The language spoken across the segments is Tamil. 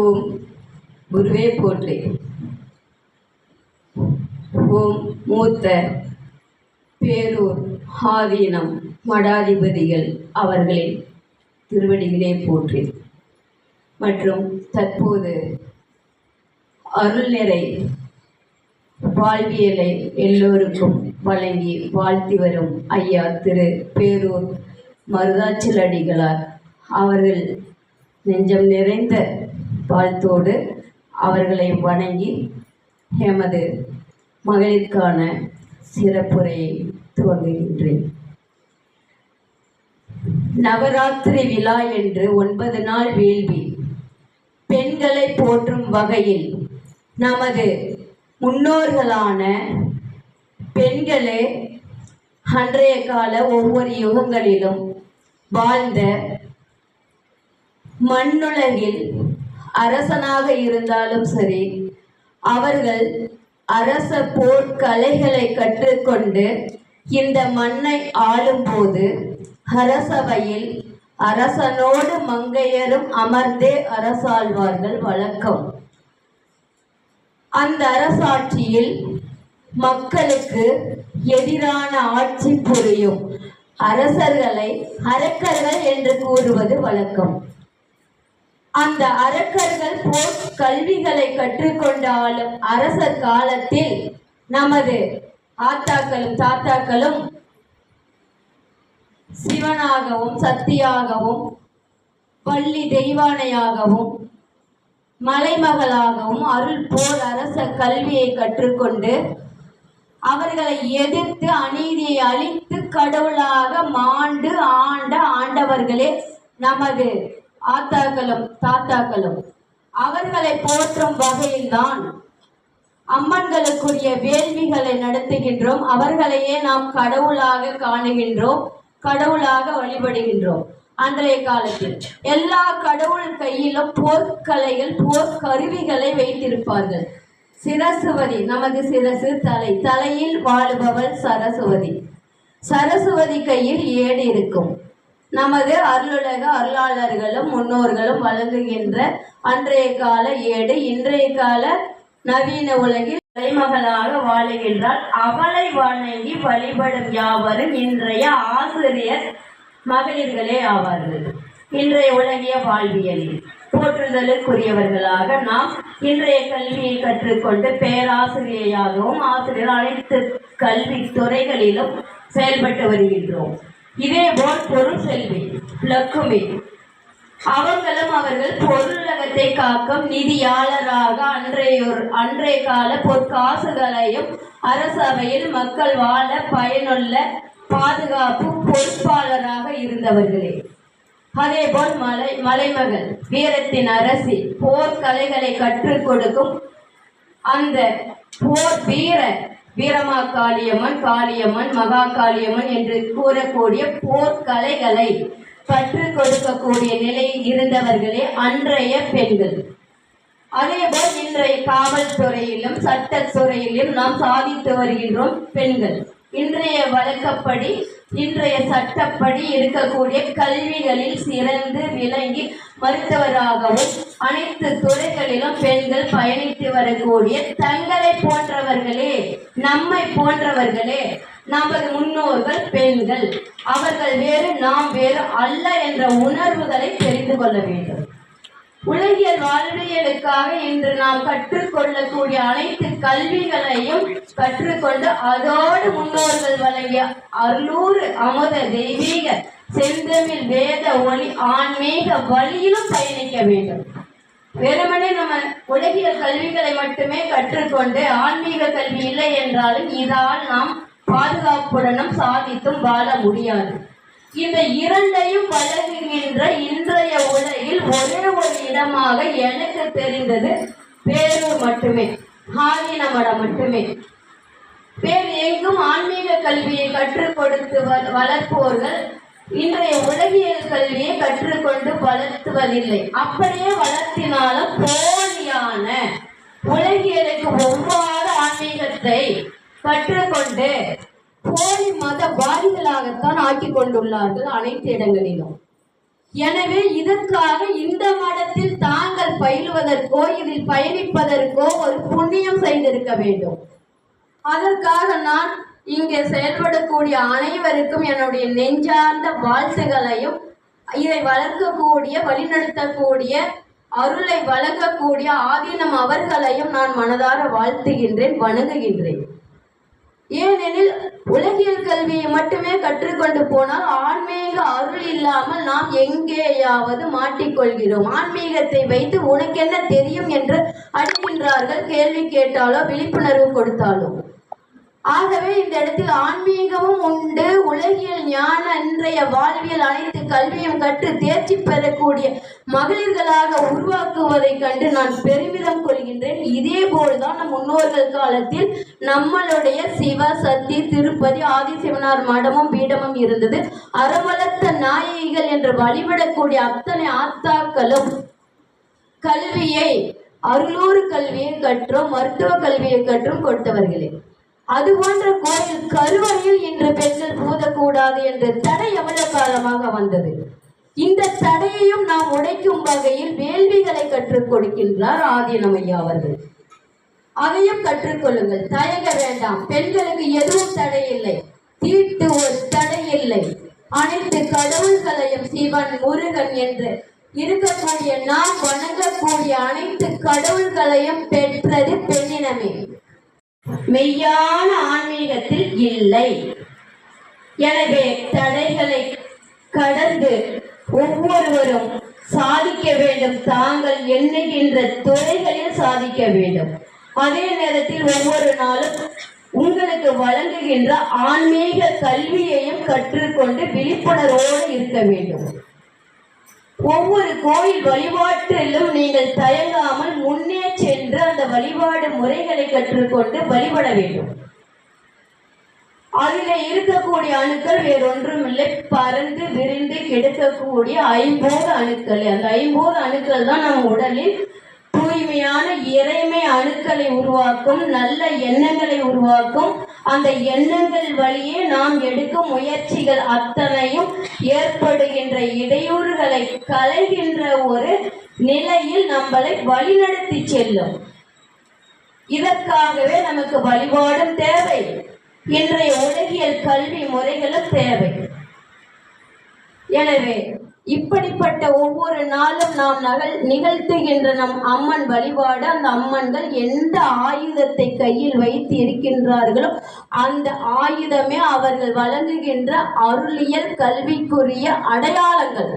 ஓம் குருவே போற்றி. ஓம் மூத்த பேரூர் ஆதீனம் மடாதிபதிகள் அவர்களின் திருவடிகளே போற்றி. மற்றும் தற்போது அருள்நிறை வாழ்வியலை எல்லோருக்கும் வழங்கி வாழ்த்தி வரும் ஐயா திரு பேரூர் மருதாச்சலடிகளார். அவர்கள் நெஞ்சம் நிறைந்த வாழ்த்தோடு அவர்களை வணங்கி எமது மகளிருக்கான சிறப்புரையை துவங்குகின்றேன். நவராத்திரி விழா என்று ஒன்பது நாள் வேள்வி பெண்களை போற்றும் வகையில் நமது முன்னோர்களான பெண்களே அன்றைய கால ஒவ்வொரு யுகங்களிலும் வாழ்ந்த மண்ணுலகில் அரசனாக இருந்தாலும் சரி அவர்கள் அரச போர்க்கலைகளை கற்றுக்கொண்டு இந்த மண்ணை ஆளும்போது அரசவையில் அரசனோடு மங்கையரும் அமர்ந்தே அரசாழ்வார்கள் வழக்கம். அந்த அரசாட்சியில் மக்களுக்கு எதிரான ஆட்சி புரியும். அரசர்களை அரக்கர்கள் என்று கூறுவது வழக்கம். அந்த அரக்கர்கள் போர் கல்விகளை கற்றுக்கொண்டாலும் அரசர் காலத்தில் நமது ஆத்தாக்களும் தாத்தாக்களும் சிவனாகவும் சக்தியாகவும் பள்ளி தெய்வானையாகவும் மலைமகளாகவும் அருள் போர் அரச கல்வியை கற்றுக்கொண்டு அவர்களை எதிர்த்து அநீதியை அழித்து கடவுளாக மாண்டு ஆண்ட ஆண்டவர்களே நமது ஆத்தாக்களும் தாத்தாக்களும் அவர்களை போற்றும் வகையில்தான் அம்மன்களுக்குரிய வேள்விகளை நடத்துகின்றோம். அவர்களையே நாம் கடவுளாக காணுகின்றோம் கடவுளாக வழிபடுகின்றோம். அன்றைய காலத்தில் எல்லா கடவுள் கையிலும் போர்க்கலைகள் போர்க்கருவிகளை வைத்திருப்பார்கள். சிரசுவதி நமது சிரசு தலை. தலையில் வாழுபவள் சரசுவதி. சரசுவதி கையில் ஏடு இருக்கும். நமது அருளுலக அருளாளர்களும் முன்னோர்களும் வழங்குகின்ற அன்றைய கால ஏடு இன்றைய கால நவீன உலகில் தலைமகளாக வாழுகின்றால் அவளை வணங்கி வழிபடும் யாவரும் இன்றைய ஆசிரியர் மகளிர்களே ஆவார்கள். இன்றைய உலகிய வாழ்வியலில் போற்றுதலுக்குரியவர்களாக நாம் இன்றைய கல்வியை கற்றுக்கொண்டு பேராசிரியையாகவும் ஆசிரியர் அனைத்து கல்வி துறைகளிலும் செயல்பட்டு வருகின்றோம். இதேபோல் பொருள் செல்வி லக்குமி அவங்களும் அவர்கள் பொருளகத்தை காக்கும் நிதியாளராக அன்றையோர் அன்றைய கால பொற்காசுகளையும் அரசவையில் மக்கள் வாழ பயனுள்ள பாதுகாப்பு பொறுப்பாளராக இருந்தவர்களே. அதேபோல் மலை மலைமகள் வீரத்தின் அரசி போர்க்கலைகளை கற்றுக் கொடுக்கும் அந்த போர் வீர வீரமா காளியம்மன் காளியம்மன் மகா காளியம்மன் என்று கூறக்கூடிய போர்க்கலைகளை கற்றுக் கொடுக்கக்கூடிய நிலையில் இருந்தவர்களே அன்றைய பெண்கள். அதேபோல் இன்றைய காவல்துறையிலும் சட்டத்துறையிலும் நாம் சாதித்து வருகின்றோம் பெண்கள். இன்றைய வழக்கப்படி இன்றைய சட்டப்படி இருக்கக்கூடிய கல்விகளில் சிறந்து விளங்கி மருத்துவராகவும் அனைத்து துறைகளிலும் பெண்கள் பயணித்து வரக்கூடிய தங்களை போன்றவர்களே நம்மை போன்றவர்களே நமது முன்னோர்கள் பெண்கள் அவர்கள் வேறு நாம் வேறு அல்ல என்ற உணர்வுகளை தெரிந்து கொள்ள வேண்டும். உலகியல் வாழ்வியலுக்காக இன்று நாம் கற்றுக்கொள்ளக்கூடிய அனைத்து கல்விகளையும் கற்றுக்கொண்டு அதோடு முன்னோர்கள் வழங்கிய அருளூர் அமுத தெய்வீக செந்தமிழ் வேத ஒளி ஆன்மீக வழியிலும் பயணிக்க வேண்டும். வெறுமனே நம்ம உலகியல் கல்விகளை மட்டுமே கற்றுக்கொண்டு ஆன்மீக கல்வி இல்லை என்றாலும் இதால் நாம் பாதுகாப்புடனும் சாதித்தும் வாழ முடியாது. இந்த இரண்டையும் வழங்குகின்ற இன்றைய உலகில் ஒரே ஒரு இடமாக எனக்கு தெரிந்தது பேரூர் மட்டுமே ஆதீனமடம் மட்டுமே. பேர் எங்கும் ஆன்மீக கல்வியை கற்றுக் கொடுத்து வ- வளர்ப்போர்கள் இன்றைய உலகியல் கல்வியை கற்றுக்கொண்டு வளர்த்துவதில்லை. அப்படியே வளர்த்தினாலும் போலியான உலகியலுக்கு ஒவ்வாறு ஆன்மீகத்தை கற்றுக்கொண்டு போலி மத வாதிகளாகத்தான் ஆக்கி கொண்டுள்ளார்கள் அனைத்து இடங்களிலும். எனவே இதற்காக இந்த மடத்தில் தாங்கள் பயிலுவதற்கோ இதில் பயணிப்பதற்கோ ஒரு புண்ணியம் செய்திருக்க வேண்டும். அதற்காக நான் இங்கே செயல்படக்கூடிய அனைவருக்கும் என்னுடைய நெஞ்சார்ந்த வாழ்த்துகளையும் இதை வளர்க்கக்கூடிய வழிநடத்தக்கூடிய அருளை வழங்கக்கூடிய ஆதீனம் அவர்களையும் நான் மனதார வாழ்த்துகின்றேன் வணங்குகின்றேன். ஏனெனில் உலகியல் கல்வியை மட்டுமே கற்றுக்கொண்டு போனால் ஆன்மீக அருள் இல்லாமல் நாம் எங்கேயாவது மாட்டிக்கொள்கிறோம். ஆன்மீகத்தை வைத்து உனக்கென்ன தெரியும் என்று அடிக்கின்றார்கள் கேள்வி கேட்டாலோ விழிப்புணர்வு கொடுத்தாலோ. ஆகவே இந்த இடத்தில் ஆன்மீகமும் உண்டு. உலகியல் ஞான இன்றைய வாழ்வியல் அனைத்து கல்வியும் கற்று தேர்ச்சி பெறக்கூடிய மகளிர்களாக உருவாக்குவதை கண்டு நான் பெருமிதம் கொள்கின்றேன். இதே போல்தான் நம் முன்னோர்கள் காலத்தில் நம்மளுடைய சிவ சக்தி திருப்பதி ஆதிசிவனார் மடமும் பீடமும் இருந்தது. அறவளர்த்த நாயகிகள் என்று வழிபடக்கூடிய அத்தனை ஆத்தாக்களும் கல்வியை அருளூர் கல்வியை கற்றும் மருத்துவ கல்வியை கற்றும் கொடுத்தவர்களே. அது போன்ற கோயில் கருவறையில் இன்று பெண்கள் பூதக்கூடாது என்ற தடை எவ்வளவு காலமாக வந்தது. இந்த தடையையும் நாம் உடைக்கும் வகையில் வேள்விகளை கற்றுக் கொடுக்கின்றார் ஆதீனமையா அவர்கள். அதையும் கற்றுக்கொள்ளுங்கள் தயங்க வேண்டாம். பெண்களுக்கு எதுவும் தடை இல்லை. தீட்டு ஒரு தடை இல்லை. அனைத்து கடவுள்களையும் சிவன் முருகன் என்று இருக்கக்கூடிய நாம் வணங்கக்கூடிய அனைத்து கடவுள்களையும் பெற்றது பெண்ணினமே. மெய்யான ஆன்மீகத்தில் இல்லை. எனவே தடைகளை கடந்து ஒவ்வொருவரும் சாதிக்க வேண்டும். தாங்கள் எண்ணுகின்ற துறைகளில் சாதிக்க வேண்டும். அதே நேரத்தில் ஒவ்வொரு நாளும் உங்களுக்கு வழங்குகின்ற ஆன்மீக கல்வியையும் கற்றுக்கொண்டு விழிப்புணர்வோடு இருக்க வேண்டும். ஒவ்வொரு கோயில் வழிபாட்டிலும் நீங்கள் தயங்காமல் வழிபாடு முறைகளை கற்றுக்கொண்டு வழிபட வேண்டும். அதில் இருக்கக்கூடிய அணுக்கள் வேறொன்றும் இல்லை பறந்து விரிந்து கிடைக்கக்கூடிய ஐம்போது அணுக்கள். அந்த ஐம்போது அணுக்கள் தான் நம் உடலில் தூய்மையான இறைமை அணுக்களை உருவாக்கும் நல்ல எண்ணங்களை உருவாக்கும். அந்த எண்ணங்கள் வழியே நாம் எடுக்கும் முயற்சிகள் அத்தனையும் ஏற்படுகின்ற இடையூறுகளை களைகின்ற ஒரு நிலையில் நம்மளை வழிநடத்தி செல்லும். இதற்காகவே நமக்கு வழிபாடும் தேவை. இன்றைய உலகியல் கல்வி முறைகளும் தேவை. எனவே இப்படிப்பட்ட ஒவ்வொரு நாளும் நாம் நகல் நிகழ்த்துகின்ற நம் அம்மன் வழிபாடு அந்த அம்மன்கள் எந்த ஆயுதத்தை கையில் வைத்து இருக்கின்றார்களோ அந்த ஆயுதமே அவர்கள் வழங்குகின்ற அருளியல் கல்விக்குரிய அடையாளங்கள்.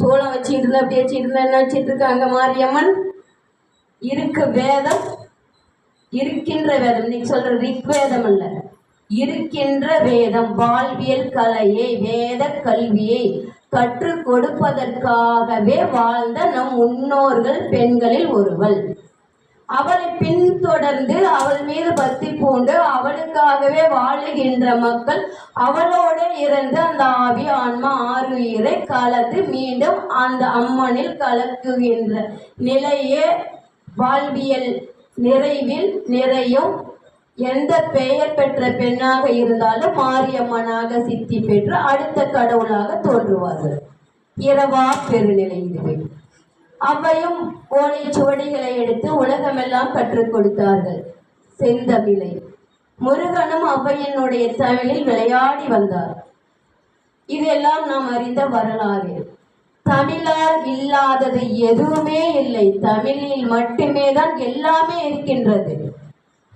சோளம் வச்சு இருந்தா அப்படி வச்சு இருந்தா என்ன வச்சிட்டு இருக்காங்க மாரியம்மன்? இருக்கு வேதம் இருக்கின்ற வேதம் இன்னைக்கு சொல்ற ரிக்வேதம் அல்ல. இருக்கின்ற வேதம் வாழ்வியல் கலையை வேத கல்வியை கற்றுக் கொடுப்பதற்காகவே வாழ்ந்த நம் முன்னோர்கள் பெண்களில் ஒருவள். அவளை பின்தொடர்ந்து அவள் மீது பக்தி பூண்டு அவளுக்காகவே வாழுகின்ற மக்கள் அவளோட இருந்து அந்த ஆவி ஆன்மா ஆறுயிரை கலந்து மீண்டும் அந்த அம்மனில் கலக்குகின்ற நிலையே வாழ்வியல் நிறைவில் நிறையும் எந்த பெயர் பெற்ற பெண்ணாக இருந்தாலும் மாரியம்மனாக சித்தி பெற்று அடுத்த கடவுளாக தோன்றுவார்கள் இரவா பெருநிலை இதுவே. அவையும் ஓலை சுவடிகளை எடுத்து உலகமெல்லாம் கற்றுக் கொடுத்தார்கள். செந்தமிழை. முருகனும் அவ்வையனுடைய தமிழில் விளையாடி வந்தார். இதெல்லாம் நாம் அறிந்த வரலாறு. தமிழால் இல்லாதது எதுவுமே இல்லை. தமிழில் மட்டுமே தான் எல்லாமே இருக்கின்றது.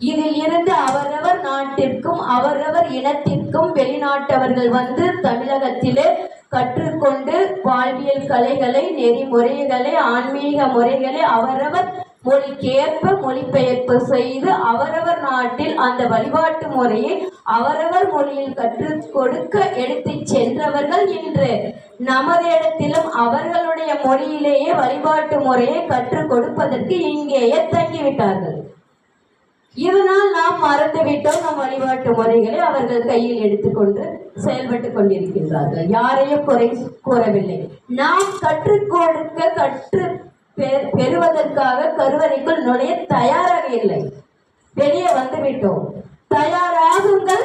இதில் இருந்து அவரவர் நாட்டிற்கும் அவரவர் இனத்திற்கும் வெளிநாட்டவர்கள் வந்து தமிழகத்திலே கற்றுக்கொண்டு வாழ்வியல் கலைகளை நெறிமுறைகளை ஆன்மீக முறைகளை அவரவர் மொழிக்கேற்ப மொழிபெயர்ப்பு செய்து அவரவர் நாட்டில் அந்த வழிபாட்டு முறையை அவரவர் மொழியில் கற்றுக் கொடுக்க எடுத்துச் சென்றவர்கள் இன்று. நமது இடத்திலும் அவர்களுடைய மொழியிலேயே வழிபாட்டு முறையை கற்றுக் கொடுப்பதற்கு இங்கேயே தங்கிவிட்டார்கள். இதனால் நாம் மறந்துவிட்டோம் நம் வழிபாட்டு முறைகளை அவர்கள் கையில் எடுத்துக்கொண்டு செயல்பட்டு கொண்டிருக்கின்றார்கள். யாரையும் குறை கூறவில்லை. நாம் கற்றுக் கொடுக்க கற்று பெ- பெறுவதற்காக கருவறைக்குள் நுழைய தயாராக இல்லை. வெளியே வந்துவிட்டோம். தயாராகுங்கள்.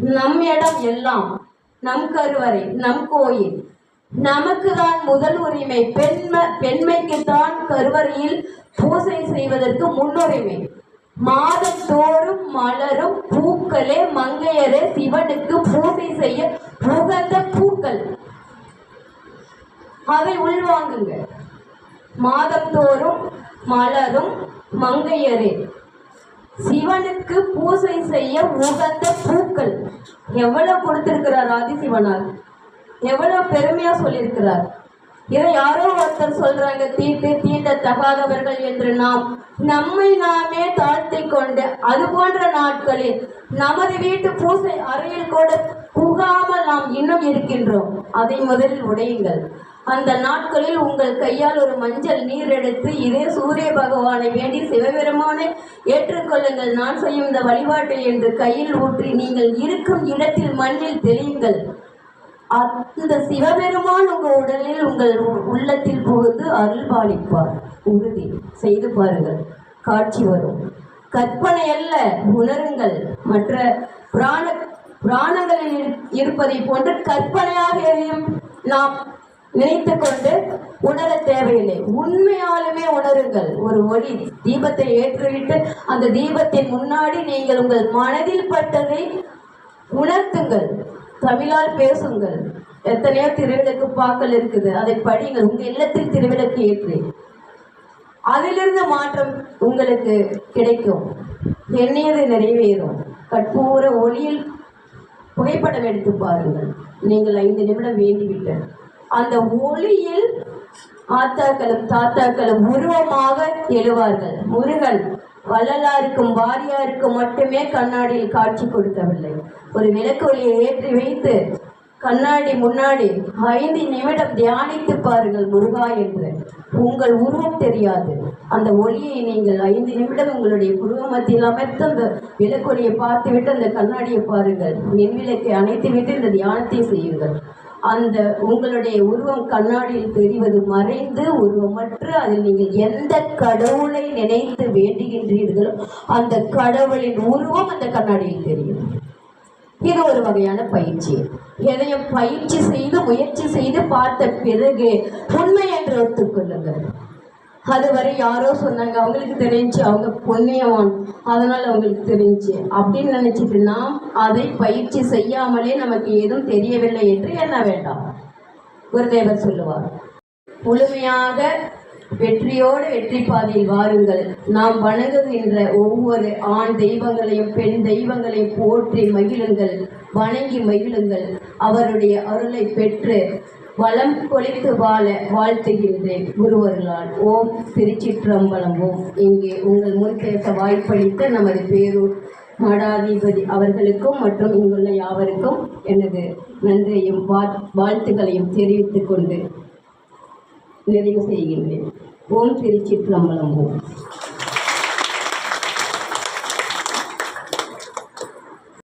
நம் இடம் எல்லாம் நம் கருவறை நம் கோயில் நமக்கு தான் முதல் உரிமை. பெண்மை பெண்மைக்கு தான் கருவறையில் பூசை செய்வதற்கு முன்னுரிமை. மாதம் தோறும் மலரும் பூக்களே மங்கையரே சிவனுக்கு பூசை செய்ய உகந்த பூக்கள். அதை உள்வாங்குங்க. மாதந்தோறும் மலரும் மங்கையரே சிவனுக்கு பூசை செய்ய உகந்த பூக்கள். எவ்வளவு கொடுத்திருக்கிறார் ஆதிசிவனார் எவ்வளவு பெருமையா சொல்லியிருக்கிறார். இதை யாரோ ஒருத்தர் சொல்றாங்க தீட்டு தீண்ட தகாதவர்கள் என்று நாம் நம்மை நாமே தாழ்த்தி கொண்டு அது போன்ற நாட்களில் நமது வீட்டு பூசை அறையில் கூட புகாமல் நாம் இன்னும் இருக்கின்றோம். அதை முதலில் உடையுங்கள். அந்த நாட்களில் உங்கள் கையால் ஒரு மஞ்சள் நீர் எடுத்து இதே சூரிய பகவானை வேண்டி சிவபெருமானை ஏற்றுக்கொள்ளுங்கள். நான் செய்யும் இந்த வழிபாட்டை என்று கையில் ஊற்றி நீங்கள் இருக்கும் இடத்தில் மண்ணில் தெளியுங்கள். அந்த சிவபெருமான் உங்கள் உடலில் உங்கள் உள்ளத்தில் புகுந்து அருள் பாலிப்பார் உறுதி. செய்து பாருங்கள். காட்சி வரும். கற்பனை அல்ல உணருங்கள். மற்ற புராண பிராணங்களில் இரு- இருப்பதை போன்று கற்பனையாக எதையும் நாம் நினைத்து கொண்டு உணர தேவையில்லை. உண்மையாலுமே உணருங்கள். ஒரு ஒளி தீபத்தை ஏற்றுவிட்டு அந்த தீபத்தின் முன்னாடி நீங்கள் உங்கள் மனதில் பட்டதை உணர்த்துங்கள். தமிழால் பேசுங்கள். எத்தனையோ திருவிளக்கு பாக்கள் இருக்குது. அதை படிங்கள் உங்க இல்லத்தில் திருவிளக்கு ஏற்று. அதிலிருந்து மாற்றம் உங்களுக்கு கிடைக்கும். எண்ணியது நிறைவேறும். கற்பூர ஒளியில் புகைப்படம் எடுத்து பாருங்கள். நீங்கள் ஐந்து நிமிடம் வேண்டிவிட்டு அந்த ஒளியில் ஆத்தாக்களும் தாத்தாக்களும் உருவமாக எழுவார்கள். முருகன் வள்ளலாருக்கும் வாரியாருக்கும் மட்டுமே கண்ணாடியில் காட்சி கொடுக்கவில்லை. ஒரு விளக்கு ஒளியை ஏற்றி வைத்து கண்ணாடி முன்னாடி ஐந்து நிமிடம் தியானித்து பாருங்கள் முருகா என்று. உங்கள் உருவம் தெரியாது. அந்த ஒளியை நீங்கள் ஐந்து நிமிடம் உங்களுடைய புருவ மத்தியில் அமைத்து அந்த விளக்கொலியை பார்த்துவிட்டு அந்த கண்ணாடியை பாருங்கள். மின் விளக்கை அணைத்து விட்டு இந்த தியானத்தை செய்யுங்கள். அந்த உங்களுடைய உருவம் கண்ணாடியில் தெரிவது மறைந்து உருவமற்று அதில் நீங்கள் எந்த கடவுளை நினைத்து வேண்டுகின்றீர்களோ அந்த கடவுளின் உருவம் அந்த கண்ணாடியில் தெரியும். இது ஒரு வகையான பயிற்சி. எதையும் பயிற்சி செய்து முயற்சி செய்து பார்த்த பிறகு உண்மை என்று ஒத்துக்கொள்ளுங்கள். அதுவரை யாரோ சொன்னாங்க அவங்களுக்கு தெரிஞ்சு அவங்க புண்ணியவான் அதனால அவங்களுக்கு தெரிஞ்சு. அப்படின்னு நினைச்சிட்டு நாம் அதை பயிற்சி செய்யாமலே நமக்கு எதுவும் தெரியவில்லை என்று எண்ண வேண்டாம். குருதேவர் சொல்லுவார் முழுமையாக வெற்றியோடு வெற்றி பாதையில் வாருங்கள். நாம் வணங்குகின்ற ஒவ்வொரு ஆண் தெய்வங்களையும் பெண் தெய்வங்களையும் போற்றி மகிழுங்கள். வணங்கி மகிழுங்கள். அவருடைய அருளை பெற்று வளம் கொளித்து வாழ வாழ்த்துகின்றேன் குருவர்களால். ஓம் திருச்சிற்றம்பலம் ஓம் இங்கே உங்கள் முன் பேச வாய்ப்பளித்த நமது பேரூர் மடாதிபதி அவர்களுக்கும் மற்றும் இங்குள்ள யாவருக்கும் எனது நன்றியையும் வாழ்- வாழ்த்துக்களையும் தெரிவித்துக் கொண்டு நிறைவு செய்கின்றேன். ஓம் திருச்சிற்றம்பலம் ஓம்